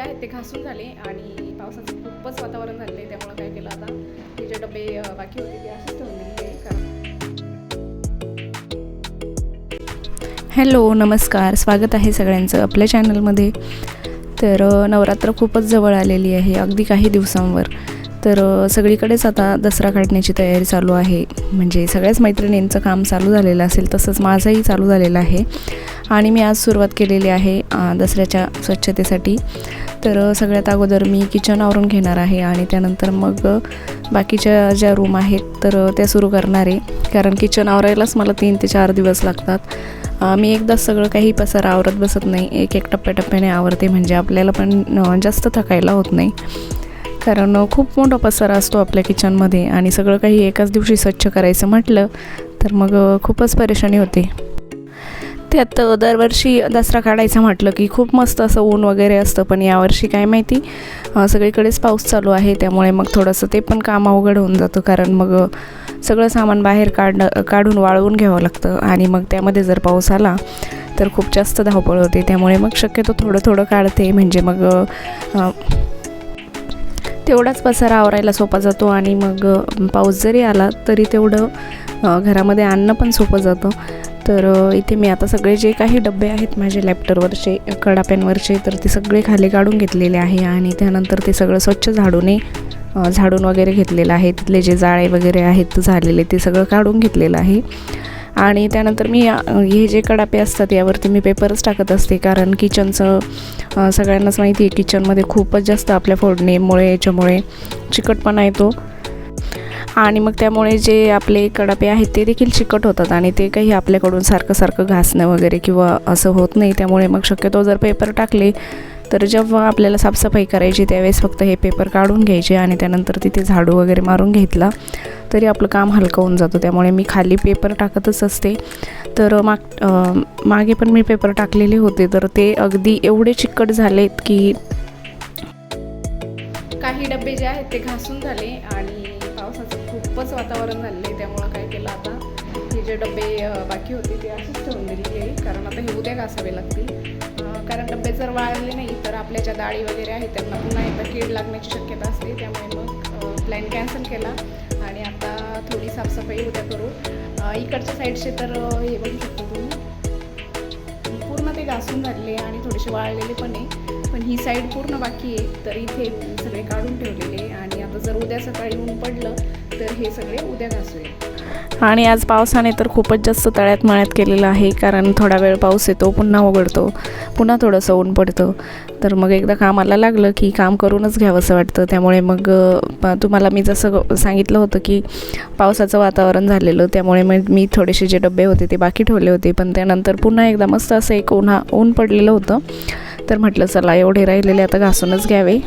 आहेत ते घासून झाले आणि पावसाचं खूपच वातावरण झालं आहे त्यामुळे काय केलं आता? ते जे डबे बाकी होते ते असेच ठेवून दिले कारण हॅलो नमस्कार. स्वागत आहे सगळ्यांचं आपल्या चॅनलमध्ये. तर नवरात्र खूपच जवळ आलेली आहे अगदी काही दिवसांवर. तर सगळीकडेच आता दसरा काढण्याची तयारी चालू आहे. म्हणजे सगळ्याच मैत्रिणींचं काम चालू झालेलं असेल तसंच माझंही चालू झालेलं आहे. आणि मी आज सुरुवात केलेली आहे दसऱ्याच्या स्वच्छतेसाठी. तर सगळ्यात अगोदर मी किचन आवरून घेणार आहे आणि त्यानंतर मग बाकीच्या ज्या रूम आहेत तर त्या सुरू करणार. आहे कारण किचन आवरायलाच मला तीन ते चार दिवस लागतात. मी एकदा सगळं काही पसार आवरत बसत नाही. एक एक टप्प्याटप्प्याने आवरते. म्हणजे आपल्याला पण जास्त थकायला होत नाही. कारण खूप मोठा पसारा असतो आपल्या किचनमध्ये आणि सगळं काही एकाच दिवशी स्वच्छ करायचं म्हटलं तर मग खूपच परेशानी होते. त्यात दरवर्षी दसरा काढायचा म्हटलं की खूप मस्त असं ऊन वगैरे असतं पण यावर्षी काय माहिती सगळीकडेच पाऊस चालू आहे त्यामुळे मग थोडंसं ते पण काम अवघड होऊन जातं कारण मग सगळं सामान बाहेर काढ काढून वाळवून घ्यावं लागतं आणि मग त्यामध्ये जर पाऊस आला तर खूप जास्त धावपळ होते त्यामुळे मग शक्यतो थोडं थोडं काढते म्हणजे मग तेवढाच पसारा आवरायला सोपा जातो आणि मग पाऊस जरी आला तरी तेवढं घरामध्ये आणणं पण सोपं जातं. तर इथे मी आता सगळे जे काही डबे आहेत माझे लॅपटॉपवरचे कडाप्यांवरचे तर ते सगळे खाली काढून घेतलेले आहे आणि त्यानंतर ते सगळं स्वच्छ झाडूने झाडून वगैरे घेतलेलं आहे. तिथले जे जाळे वगैरे आहेत झालेले ते सगळं काढून घेतलेलं आहे. आणि त्यानंतर मी हे जे कडापे असतात यावरती मी पेपरच टाकत असते. कारण किचनचं सगळ्यांनाच माहिती आहे किचनमध्ये खूपच जास्त आपल्या फोडणीमुळे याच्यामुळे चिकटपणा येतो. आणि मग त्यामुळे जे आपले कडापे आहेत ते देखील चिकट होतात आणि ते काही आपल्याकडून सारखं सारखं घासणं वगैरे किंवा असं होत नाही. त्यामुळे मग शक्यतो जर पेपर टाकले तर जेव्हा आपल्याला साफसफाई करायची त्यावेळेस फक्त हे पेपर काढून घ्यायचे आणि त्यानंतर तिथे झाडू वगैरे मारून घेतला तरी आपलं काम हलकं होऊन जातं. त्यामुळे मी खाली पेपर टाकतच असते. तर माग मागे पण मी पेपर टाकलेले होते तर ते अगदी एवढे चिकट झालेत की काही डबे जे आहेत ते घासून झाले आणि पावसाचं खूपच वातावरण झालेलं आहे. त्यामुळं काय केलं आता हे जे डबे बाकी होते ते असेच ठेवून दिलेले कारण आता हे उद्या घासावे लागतील. कारण डब्बे जर वाळले नाही तर आपल्या ज्या डाळी वगैरे आहेत त्यांना पुन्हा एकदा कीड लागण्याची शक्यता असते. त्यामुळे मग प्लॅन कॅन्सल केला आणि आता थोडी साफसफाई उद्या करू. इकडच्या साईडचे तर हे बघू शकतो तुम्ही. पूर्ण ते घासून झालेले आणि थोडेसे वाळलेले पण आहे. पण ही साईड पूर्ण बाकी आहे. तर इथे सगळे काढून ठेवलेले आणि आता जर उद्या सकाळी ऊन पडलं तर हे सगळे उद्या घासूया. आणि आज पावसाने तर खूपच जास्त तळ्यात मळ्यात केलेलं आहे कारण थोडा वेळ पाऊस येतो पुन्हा उघडतो पुन्हा थोडंसं ऊन पडतं. तर मग एकदा कामाला लागलं की काम करूनच घ्यावंसं वाटतं. त्यामुळे मग तुम्हाला मी जसं ग- सांगितलं होतं की पावसाचं वातावरण झालेलं त्यामुळे मग मी थोडेसे जे डबे होते ते बाकी ठेवले होते. पण त्यानंतर पुन्हा एकदा मस्त असं एक उन्हा ऊन पडलेलं होतं. तर म्हटलं चला एवढे राहिलेले आता घासूनच घ्यावे.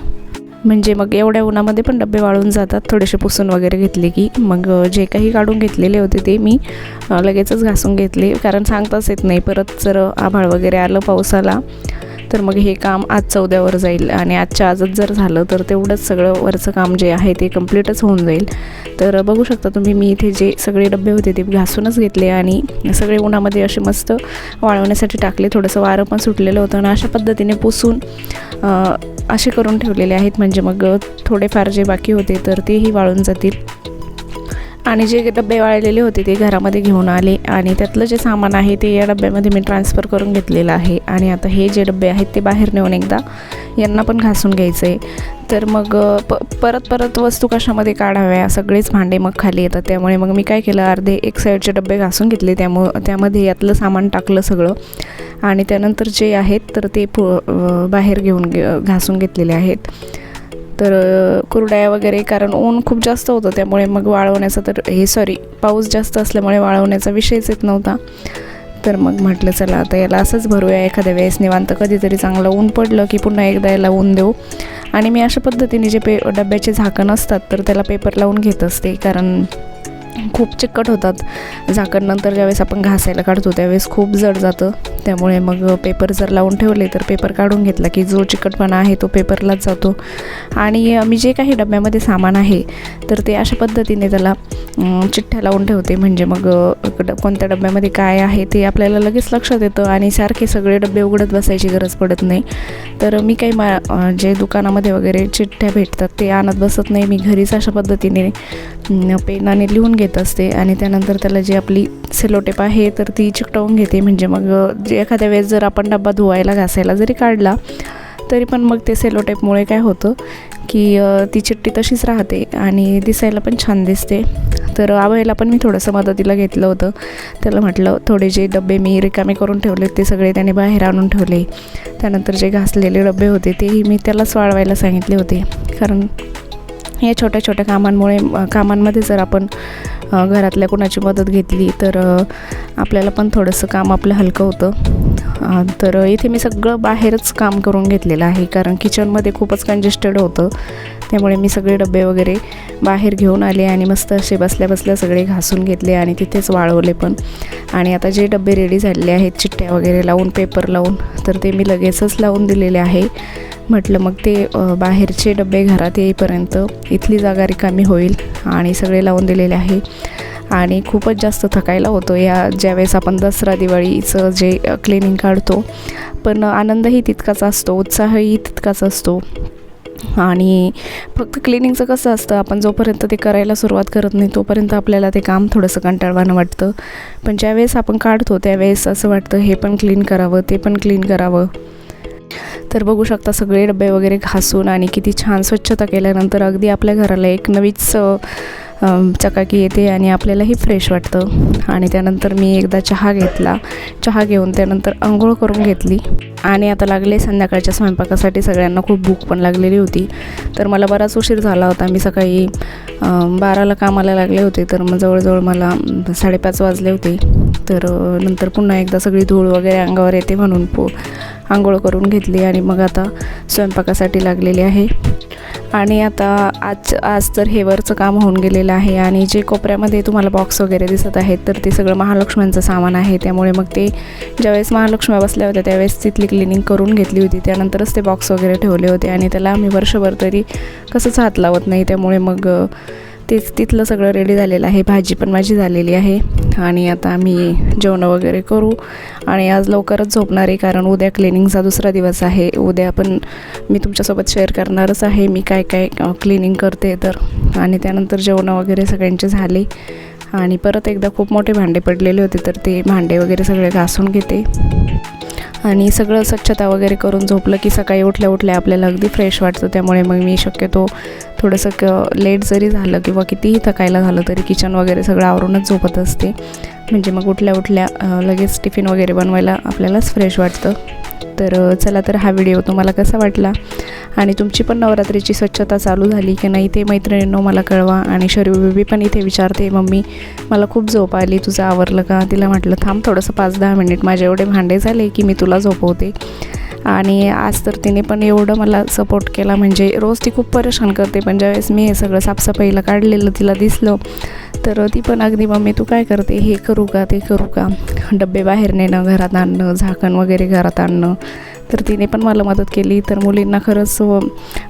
म्हणजे मग एवढ्या उन्हामध्ये पण डबे वाळून जातात थोडेसे पुसून वगैरे घेतले की. मग जे काही काढून घेतलेले होते ते मी लगेचच घासून घेतले. कारण सांगताच येत नाही परत जर आभाळ वगैरे आलं पावसाला तर मग हे काम आजच्या उद्यावर जाईल आणि आजच्या आजच जर झालं तर तेवढंच सगळं वरचं काम जे आहे ते कम्प्लीटच होऊन जाईल. तर बघू शकता तुम्ही मी इथे जे सगळे डबे होते ते घासूनच घेतले आणि सगळे उन्हामध्ये असे मस्त वाळवण्यासाठी टाकले. थोडंसं वारं पण सुटलेलं होतं आणि अशा पद्धतीने पुसून असे करून ठेवलेले आहेत. म्हणजे मग थोडेफार जे बाकी होते तर तेही वाळून जातील. आणि जे डबे वाळलेले होते ते घरामध्ये घेऊन आले आणि त्यातलं जे सामान आहे ते या डब्यामध्ये मी ट्रान्सफर करून घेतलेलं आहे. आणि आता हे जे डबे आहेत ते बाहेर नेऊन एकदा यांना पण घासून घ्यायचं आहे तर मग प परत परत वस्तू कशामध्ये काढाव्या? सगळेच भांडे मग खाली येतात. त्यामुळे मग मी काय केलं? अर्धे एक साईडचे डबे घासून घेतले. त्यामुळं त्यामध्ये यातलं सामान टाकलं सगळं. आणि त्यानंतर जे आहेत तर ते पु बाहेर घेऊन घासून घेतलेले आहेत. तर कुरड्या वगैरे कारण ऊन खूप जास्त होतं त्यामुळे मग वाळवण्याचा तर हे सॉरी पाऊस जास्त असल्यामुळे वाळवण्याचा विषयच येत नव्हता. तर मग म्हटलं चला आता याला असंच भरूया एखाद्या वेळेस निवांत कधीतरी चांगलं ऊन पडलं की पुन्हा एकदा याला ऊन देऊ. आणि मी अशा पद्धतीने जे पे डब्याचे झाकण असतात तर त्याला पेपर लावून घेत असते कारण खूप चिकट होतात. झाकण नंतर ज्यावेळेस आपण घासायला काढतो त्यावेळेस खूप जड जातं. त्यामुळे मग पेपर जर लावून ठेवले तर पेपर काढून घेतला की जो चिकटपणा आहे तो पेपरलाच जातो. आणि मी जे काही डब्यामध्ये सामान आहे तर ते अशा पद्धतीने त्याला चिठ्ठ्या लावून ठेवते. म्हणजे मग ड- कोणत्या डब्यामध्ये काय आहे ते आपल्याला लगेच लक्षात येतं आणि सारखे सगळे डबे उघडत बसायची गरज पडत नाही. तर मी काही मा जे दुकानामध्ये वगैरे चिठ्ठ्या भेटतात ते आणत बसत नाही. मी घरीच अशा पद्धतीने पेनाने लिहून घेत असते आणि त्यानंतर त्याला जी आपली सेलोटेप आहे तर ती चिकटवून घेते. म्हणजे मग म्हणजे एखाद्या वेळेस जर आपण डब्बा धुवायला घासायला जरी काढला तरी पण मग ते सेलोटेपमुळे काय होतं की ती चिठ्ठी तशीच राहते आणि दिसायला पण छान दिसते. तर आबाईला पण मी थोडंसं मदतीला घेतलं होतं. त्याला म्हटलं थोडे जे डबे मी रिकामे करून ठेवले ते सगळे त्याने बाहेर आणून ठेवले. त्यानंतर जे घासलेले डबे होते तेही मी त्यालाच वाळवायला सांगितले होते. कारण या छोट्या छोट्या कामांमुळे कामांमध्ये जर आपण घरातल्या कोणाची मदत घेतली तर आपल्याला पण थोडंसं काम आपलं हलकं होतं. तर इथे मी सगळं बाहेरच काम करून घेतलेलं आहे. कारण किचनमध्ये खूपच कंजेस्टेड होतं. त्यामुळे मी सगळे डबे वगैरे बाहेर घेऊन आले आणि मस्त असे बसल्या बसल्या सगळे घासून घेतले आणि तिथेच वाळवले पण. आणि आता जे डबे रेडी झालेले आहेत चिठ्ठ्या वगैरे लावून पेपर लावून तर ते मी लगेचच लावून दिलेले आहे. म्हटलं मग ते बाहेरचे डबे घरात येईपर्यंत इथली जागा रिकामी होईल आणि सगळे लावून दिलेले आहे. आणि खूपच जास्त थकायला होतो या ज्यावेळेस आपण दसरा दिवाळीचं जे क्लिनिंग काढतो. पण आनंदही तितकाच असतो उत्साहही तितकाच असतो. आणि फक्त क्लिनिंगचं कसं असतं आपण जोपर्यंत ते करायला सुरुवात करत नाही तोपर्यंत आपल्याला ते काम थोडंसं कंटाळवाणं वाटतं. पण ज्यावेळेस आपण काढतो त्यावेळेस असं वाटतं हे पण क्लीन करावं ते पण क्लीन करावं. तर बघू शकता सगळे डबे वगैरे घासून आणि किती छान स्वच्छता केल्यानंतर अगदी आपल्या घराला एक नवीच चकाकी येते आणि आपल्यालाही फ्रेश वाटतं. आणि त्यानंतर मी एकदा चहा घेतला. चहा घेऊन त्यानंतर आंघोळ करून घेतली. आणि आता लागले संध्याकाळच्या स्वयंपाकासाठी. सगळ्यांना खूप भूक पण लागलेली होती. तर मला बराच उशीर झाला होता. मी सकाळी बाराला कामाला लागले होते. तर मग जवळजवळ मला साडेपाच वाजले होते. तर नंतर पुन्हा एकदा सगळी धूळ वगैरे अंगावर येते म्हणून पो आंघोळ करून घेतली आणि मग आता स्वयंपाकासाठी लागलेली आहे. आणि आता आज आज तर हेवरचं काम होऊन गेलेलं आहे आणि जे कोपऱ्यामध्ये तुम्हाला बॉक्स वगैरे दिसत आहेत तर ते सगळं महालक्ष्म्यांचं सामान आहे. त्यामुळे मग ते ज्यावेळेस महालक्ष्म्या बसल्या होत्या त्यावेळेस तिथली क्लिनिंग करून घेतली होती. त्यानंतरच ते बॉक्स वगैरे ठेवले होते आणि त्याला आम्ही वर्षभर तरी कसंच हात लावत नाही. त्यामुळे मग तेच तिथलं सगळं रेडी झालेलं आहे. भाजी पण माझी झालेली आहे. आणि आता आम्ही जेवणं वगैरे करू. आणि आज लवकरच झोपणार आहे कारण उद्या क्लिनिंगचा दुसरा दिवस आहे. उद्या पण मी तुमच्यासोबत शेअर करणारच आहे. मी काय काय क्लिनिंग करते तर. आणि त्यानंतर जेवणं वगैरे सगळ्यांचे झाले. आणि परत एकदा खूप मोठे भांडे पडलेले होते तर ते भांडे वगैरे सगळे घासून घेते. आणि सगळं स्वच्छता वगैरे करून झोपलं की सकाळी उठल्या उठल्या आपल्याला अगदी फ्रेश वाटतं. त्यामुळे मग मी शक्यतो थोडंसं क लेट जरी झालं किंवा कितीही थकायला झालं तरी किचन वगैरे सगळं आवरूनच झोपत असते. म्हणजे मग उठल्या उठल्या लगेच टिफिन वगैरे बनवायला आपल्यालाच फ्रेश वाटतं. तर चला तर हा व्हिडिओ तुम्हाला कसा वाटला? आणि तुमची पण नवरात्रीची स्वच्छता चालू झाली की नाही ते मैत्रिणींनो मला कळवा. आणि शरीर बेबी पण इथे विचारते मम्मी मला खूप झोप आली तुझं आवरलं का? तिला म्हटलं थांब थोडंसं पाच दहा मिनिट माझे एवढे भांडे झाले की मी तुला झोपवते. आणि आज तर तिने पण एवढं मला सपोर्ट केला. म्हणजे रोज ती खूप परेशान करते. पण ज्यावेळेस मी हे सगळं साफसफाईला काढलेलं तिला दिसलं तर ती पण अगदी मम्मी तू काय करते? हे करू का? ते करू का? डबे बाहेर नेणं घरात आणणं झाकण वगैरे घरात आणणं. तर तिने पण मला मदत केली. तर मुलींना खरंच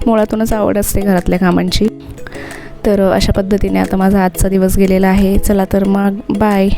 मुळातूनच आवड असते घरातल्या कामांची. तर अशा पद्धतीने आता माझा आजचा दिवस गेलेला आहे. चला तर मग बाय